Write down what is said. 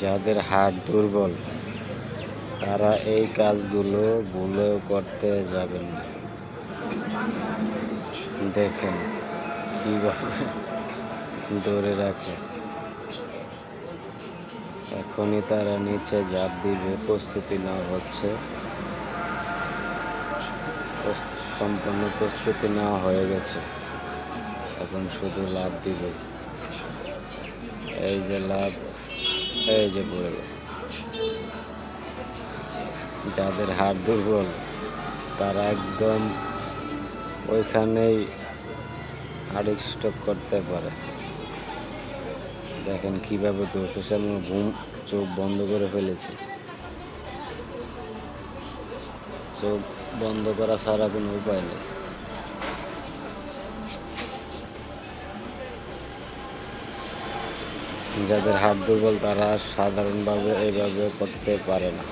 যাদের হাড় দুর্বল, তারা এই কাজগুলো ভুলেও করতে যাবেন না। দেখেন কীভাবে ধরে রাখে। এখনই তারা নিচে ঝাঁপ দিবে, প্রস্তুতি নেওয়া হচ্ছে। সম্পূর্ণ প্রস্তুতি নেওয়া হয়ে গেছে। এখন শুধু লাভ দিবে। এই যে লাভ এই যে পড়ে গেছে যাদের হাড় দুর্বল, তারা একদম ওইখানেই আরেক স্টক করতে পারে। দেখেন কীভাবে দৌড়তেছে, আমি ঘুম, চোখ বন্ধ করে ফেলেছি। চোখ বন্ধ করা ছাড়া কোনো উপায় নেই। যাদের হাত দুর্বল তারা সাধারণভাবে এভাবে করতে পারে না।